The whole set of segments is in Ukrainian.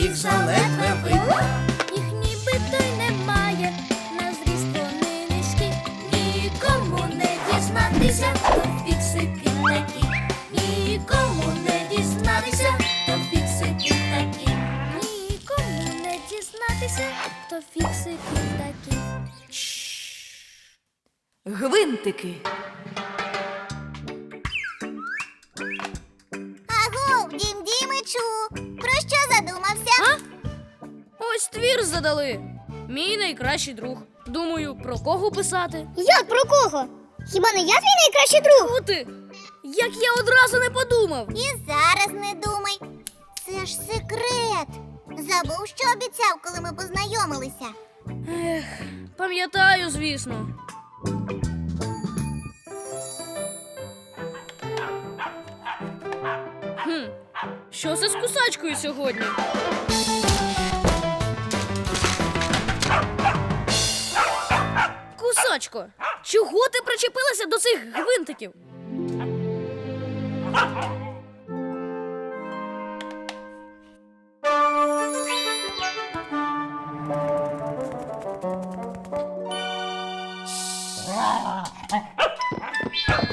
їх заледве видно. Їх нібито й немає, на зріст вони низькі, нікому не дізнатися, то фіксики такі, нікому не дізнатися, то фіксики такі, нікому не дізнатися, то фіксики такі. Гвинтики. Ось твір задали. Мій найкращий друг. Думаю, про кого писати? Як про кого? Хіба не я твій найкращий друг? О ти! Як я одразу не подумав. І зараз не думай. Це ж секрет. Забув, що обіцяв, коли ми познайомилися. Ех, пам'ятаю, звісно. Хм, що це з кусачкою сьогодні? Кусачко, чого ти причепилася до цих гвинтиків?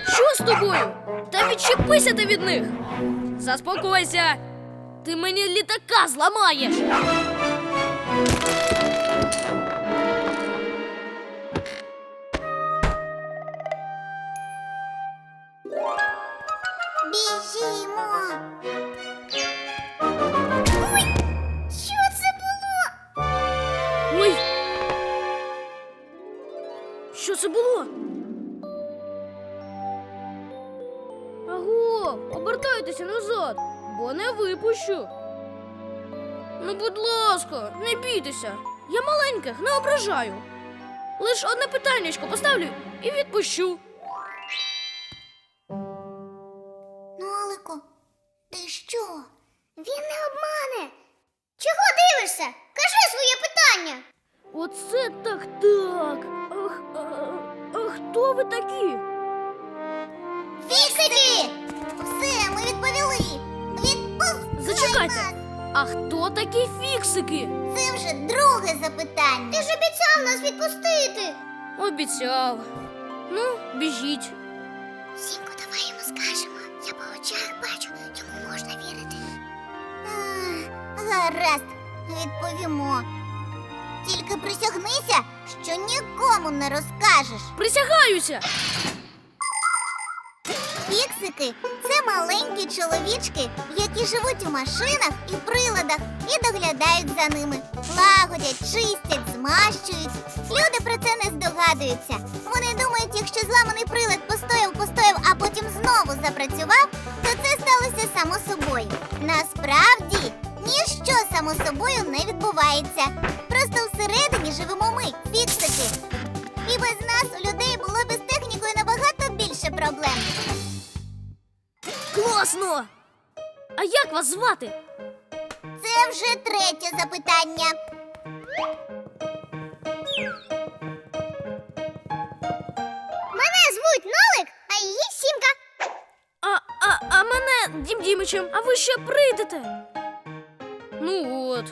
Що з тобою? Та відчепися ти від них. Заспокойся. Ти мені літака зламаєш. Біжімо. Ой, що це було? Ой. Що це було? Аго, обертайтеся назад, бо не випущу. Ну, будь ласка, не бійтеся. Я маленьких не ображаю. Лише одне питаннячко поставлю і відпущу. Він не обмане. Чого дивишся? Кажи своє питання. Оце так так. Ах, а, а хто ви такі? Фіксики! Все, ми відповіли. Відпускай Зачекайте. нас. А хто такі фіксики? Це вже друге запитання. Ти ж обіцяв нас відпустити. Обіцяв. Ну, біжіть. Сімко, давай йому скажемо. Я по очах бачу, йому можна вірити. Гаразд, відповімо. Тільки присягнися, що нікому не розкажеш. Присягаюся. Фіксики це маленькі чоловічки, які живуть у машинах і приладах і доглядають за ними. Лагодять, чистять, змащують. Люди про це не здогадуються. Вони думають, якщо зламаний прилад постояв, постояв, а потім знову запрацював, то це сталося само собою. Насправді само собою не відбувається. Просто всередині живемо ми, фіксики. І без нас у людей було б з технікою набагато більше проблем. Класно! А як вас звати? Це вже третє запитання. Мене звуть Нолик, а її Сімка. А, а, а мене Дім Дімичем, а ви ще прийдете? Ну от.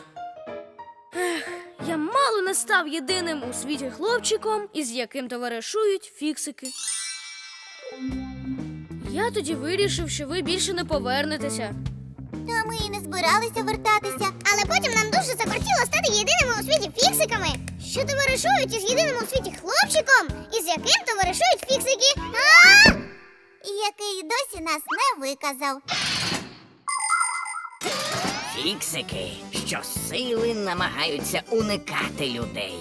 Ех, я мало не став єдиним у світі хлопчиком, із яким товаришують фіксики. Я тоді вирішив, що ви більше не повернетеся. Та ми і не збиралися вертатися. Але потім нам дуже захотіло стати єдиними у світі фіксиками, що товаришують із єдиним у світі хлопчиком, із яким товаришують фіксики. А! І який досі нас не виказав. Фіксики, що сили намагаються уникати людей.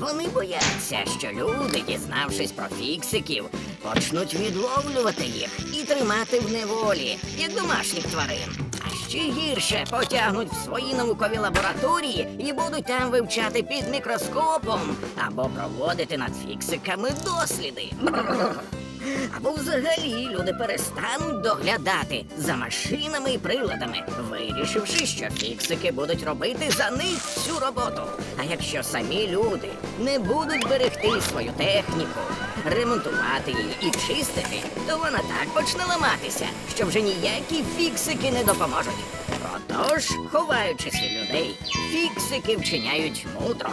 Вони бояться, що люди, дізнавшись про фіксиків, почнуть відловлювати їх і тримати в неволі, як домашніх тварин. А ще гірше потягнуть в свої наукові лабораторії і будуть там вивчати під мікроскопом або проводити над фіксиками досліди. Або взагалі люди перестануть доглядати за машинами і приладами, вирішивши, що фіксики будуть робити за них всю роботу. А якщо самі люди не будуть берегти свою техніку, ремонтувати її і чистити, то вона так почне ламатися, що вже ніякі фіксики не допоможуть. Отож, ховаючись людей, фіксики вчиняють мудро.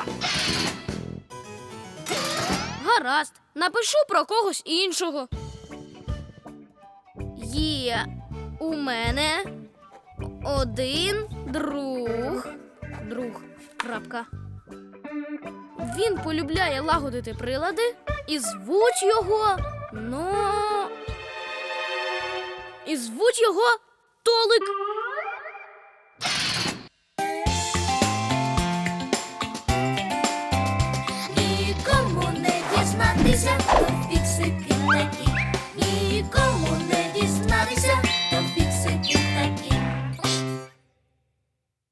Гаразд, напишу про когось іншого. Є у мене один друг. Друг. Крапка. Він полюбляє лагодити прилади і звуть його. Ну. І звуть його Толик 네.